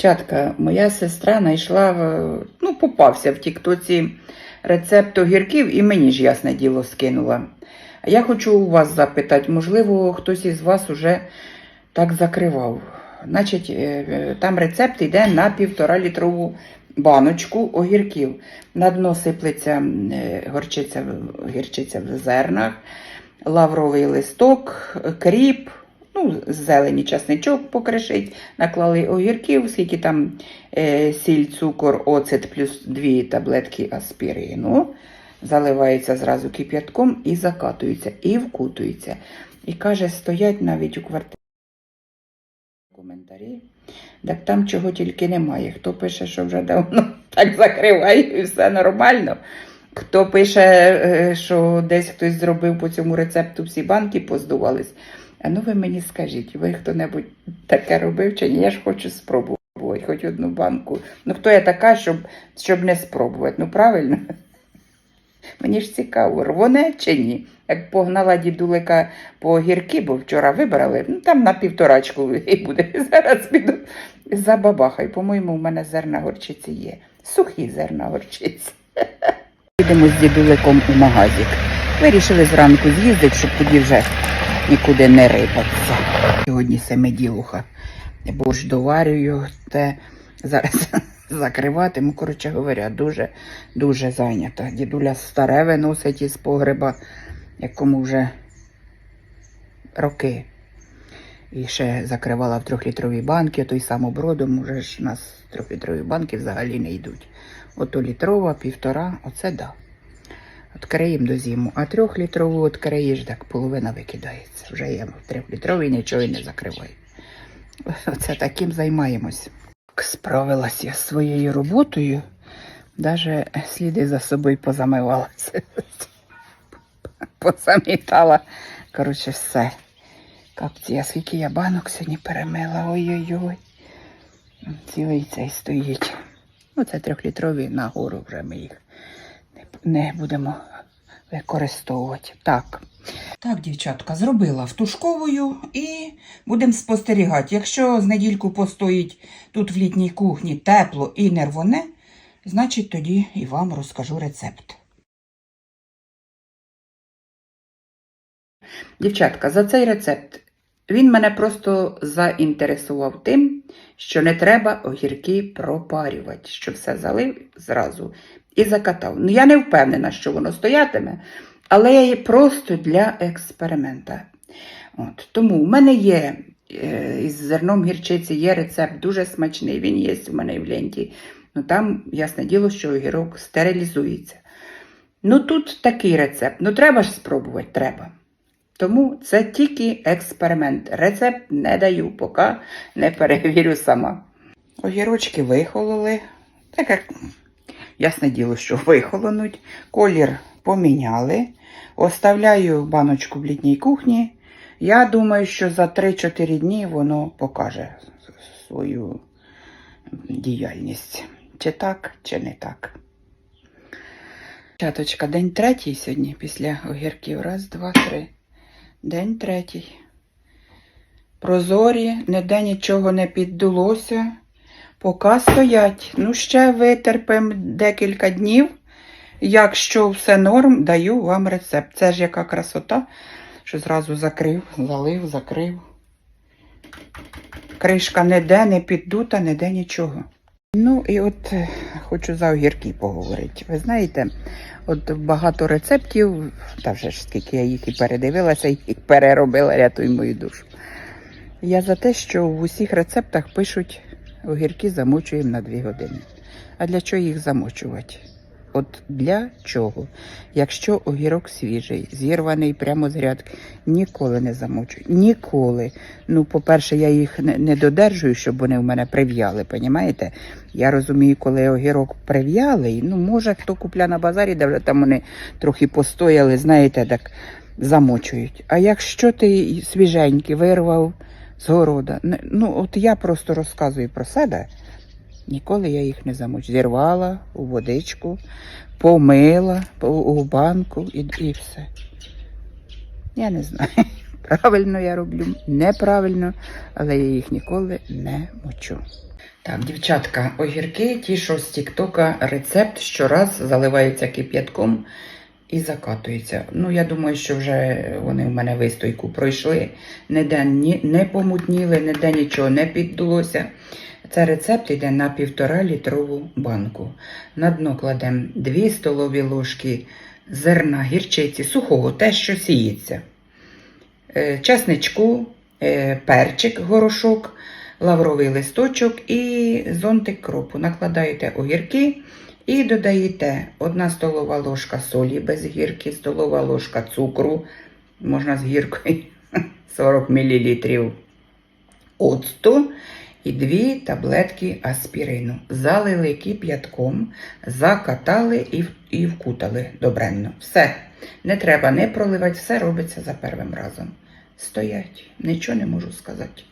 Дівчатка, моя сестра знайшла, ну, попався в тіктоці рецепт огірків і мені ж ясне діло скинула. А я хочу у вас запитати, можливо, хтось із вас уже так закривав. Значить, е, е, там рецепт йде на півтора літрову баночку огірків. На дно сиплеться е, горчиця, гірчиця в зернах, лавровий листок, кріп, ну, зелені часничок покришить, наклали огірків, скільки там е, сіль, цукор, оцет плюс дві таблетки аспірину. Заливається зразу кип'ятком і закатується, і вкутується. І каже, стоять навіть у квартирі коментарі. Так там чого тільки немає. Хто пише, що вже давно так закриває і все нормально. Хто пише, е, що десь хтось зробив по цьому рецепту всі банки поздувались. А ну ви мені скажіть, ви хто-небудь таке робив чи ні? Я ж хочу спробувати хоч одну банку. Ну хто я така, щоб, щоб не спробувати? Ну правильно? Мені ж цікаво, рвоне чи ні? Як погнала дідулика по огірки, бо вчора вибрали, ну там на півторачку і буде. Зараз піду за бабахай. По-моєму, у мене зерна горчиці є. Сухі зерна горчиці. Підемо з дідуликом у магазик. Вирішили зранку з'їздити, щоб тоді вже нікуди не рипатися. Сьогодні семиділуха. Борщ доварюю, те зараз закриватиму. Коротше говоря, дуже дуже зайнята. Дідуля старе виносить із погреба, якому вже роки. І ще закривала в трьохлітрові банки, той самобродом, уже ж у нас трьохлітрові банки взагалі не йдуть. Ото літрова, півтора, оце да. Откриємо до зиму, а трьохлітрову откриєш, так половина викидається. Вже я в трьохлітровій нічого і не закриваю. Оце таким займаємось. Справилась я своєю роботою, навіть сліди за собою позамивалася. Позамітала. Коротше, все. Капці, скільки я банок сьогодні перемила. Ой-ой-ой. Цілий цей стоїть. Ну, це трьохлітрові нагору вже ми їх не, будемо використовувати. Так. Так, дівчатка, зробила втушковою і будемо спостерігати. Якщо з недільку постоїть тут в літній кухні тепло і не рвоне, значить тоді і вам розкажу рецепт. Дівчатка, за цей рецепт він мене просто заінтересував тим, що не треба огірки пропарювати, що все залив зразу і закатав. Ну, я не впевнена, що воно стоятиме, але я є просто для експеримента. От, тому в мене є е, із зерном гірчиці є рецепт дуже смачний, він є у мене в ленті. Ну там, ясне діло, що огірок стерилізується. Ну тут такий рецепт. Ну треба ж спробувати, треба. Тому це тільки експеримент. Рецепт не даю, поки не перевірю сама. Огірочки вихололи. Так як ясне діло, що вихолонуть. Колір поміняли. Оставляю баночку в літній кухні. Я думаю, що за 3-4 дні воно покаже свою діяльність. Чи так, чи не так. Чаточка, день третій сьогодні після огірків. Раз, два, три. День третій. Прозорі, ніде нічого не піддулося. Поки стоять. Ну, ще витерпимо декілька днів. Якщо все норм, даю вам рецепт. Це ж яка красота, що зразу закрив, залив, закрив. Кришка ніде не піддута, ніде нічого. Ну і от хочу за огірки поговорити. Ви знаєте, от багато рецептів, та вже ж скільки я їх і передивилася, і переробила, рятуй мою душу. Я за те, що в усіх рецептах пишуть огірки замочуємо на 2 години. А для чого їх замочувати? От для чого? Якщо огірок свіжий, зірваний прямо з грядки, ніколи не замочую. Ніколи. Ну, по-перше, я їх не, не додержую, щоб вони в мене прив'яли, понімаєте? Я розумію, коли огірок прив'ялий, ну, може, хто купля на базарі, де вже там вони трохи постояли, знаєте, так замочують. А якщо ти свіженький вирвав з города, ну, от я просто розказую про себе. Ніколи я їх не замочу. Зірвала у водичку, помила у банку і, і все. Я не знаю, правильно я роблю, неправильно, але я їх ніколи не мочу. Так, дівчатка, огірки, ті, що з Тіктока, рецепт щораз заливаються кип'ятком і закатуються. Ну, я думаю, що вже вони в мене вистойку пройшли, ніде ні, не помутніли, ніде нічого не піддулося. Це рецепт йде на півтора літрову банку. На дно кладемо 2 столові ложки зерна гірчиці, сухого, те, що сіється, е, часничку, е, перчик, горошок, лавровий листочок і зонтик кропу. Накладаєте огірки і додаєте 1 столова ложка солі без гірки, столова ложка цукру, можна з гіркою 40 мл оцту і дві таблетки аспірину. Залили кип'ятком, закатали і, і вкутали добренно. Все. Не треба не проливати, все робиться за первим разом. Стоять, нічого не можу сказати.